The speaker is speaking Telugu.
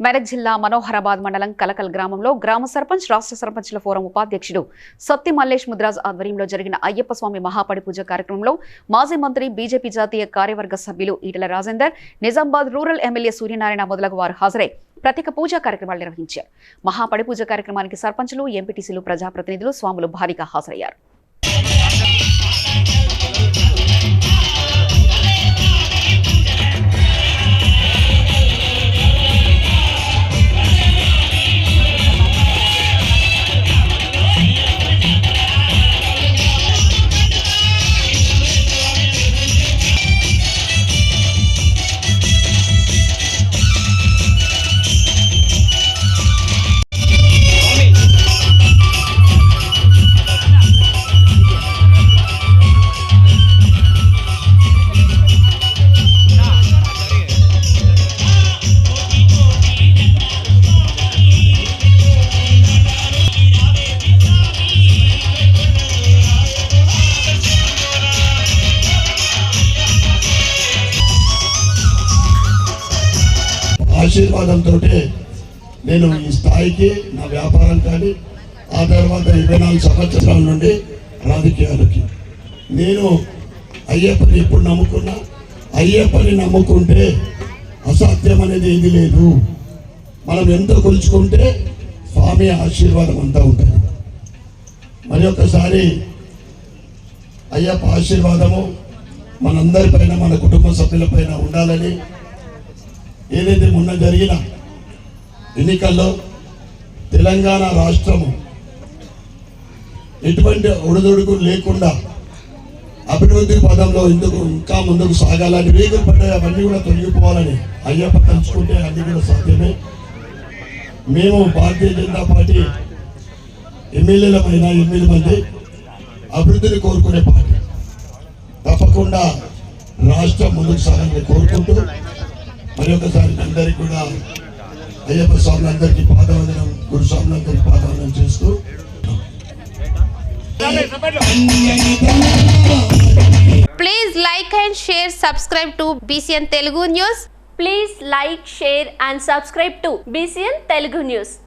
మెదక్ జిల్లా మనోహరాబాద్ మండలం కలకల్ గ్రామంలో గ్రామ సర్పంచ్ రాష్ట్ర సర్పంచ్ల ఫోరం ఉపాధ్యక్షుడు సత్తి మల్లేష్ ముద్రాజ్ ఆధ్వర్యంలో జరిగిన అయ్యప్ప స్వామి మహాపడి పూజ కార్యక్రమంలో మాజీ మంత్రి బీజేపీ జాతీయ కార్యవర్గ సభ్యులు ఈటల రాజేందర్ నిజామాబాద్ రూరల్ ఎమ్మెల్యే సూర్యనారాయణ మొదలగు వారు హాజరై ప్రత్యేక పూజా కార్యక్రమాలు నిర్వహించారు. మహాపడి పూజ కార్యక్రమానికి సర్పంచులు ఎంపీటీసీలు ప్రజాప్రతినిధులు స్వాములు భారీగా హాజరయ్యారు. ఆశీర్వాదంతో నేను ఈ స్థాయికి నా వ్యాపారం కానీ ఆ తర్వాత ఇరవై నాలుగు సంవత్సరాల నుండి రాజకీయాలకి. నేను అయ్యప్పని ఎప్పుడు నమ్ముకున్నా అయ్యప్పని నమ్ముకుంటే అసాధ్యం అనేది ఏది లేదు. మనం ఎంత కొలుచుకుంటే స్వామి ఆశీర్వాదం అంతా ఉంటుంది. మరి ఒకసారి అయ్యప్ప ఆశీర్వాదము మనందరిపైన మన కుటుంబ సభ్యులపైన ఉండాలని ఏదైతే మొన్న జరిగిన ఎన్నికల్లో తెలంగాణ రాష్ట్రము ఎటువంటి ఒడిదొడుకు లేకుండా అభివృద్ధి పదంలో ఎందుకు ఇంకా ముందుకు సాగాలని రేగులు పడ్డాయి అవన్నీ కూడా తొలగిపోవాలని అయ్యప్ప తలుచుకుంటే అన్ని కూడా సాధ్యమే. మేము భారతీయ జనతా పార్టీ ఎమ్మెల్యేలమైన ఎనిమిది మంది అభివృద్ధిని కోరుకునే పార్టీ. తప్పకుండా రాష్ట్రం ముందుకు సాగాలని కోరుకుంటూ మరి ఒకసారి అందరికీ కూడా అయ్యప్ప స్వామి అందరికీ పాదవందనం గురు స్వామి అందరికీ పాదవందనం చేస్తూ Please like and share, subscribe to BCN Telugu News. Please like, share and subscribe to BCN Telugu News.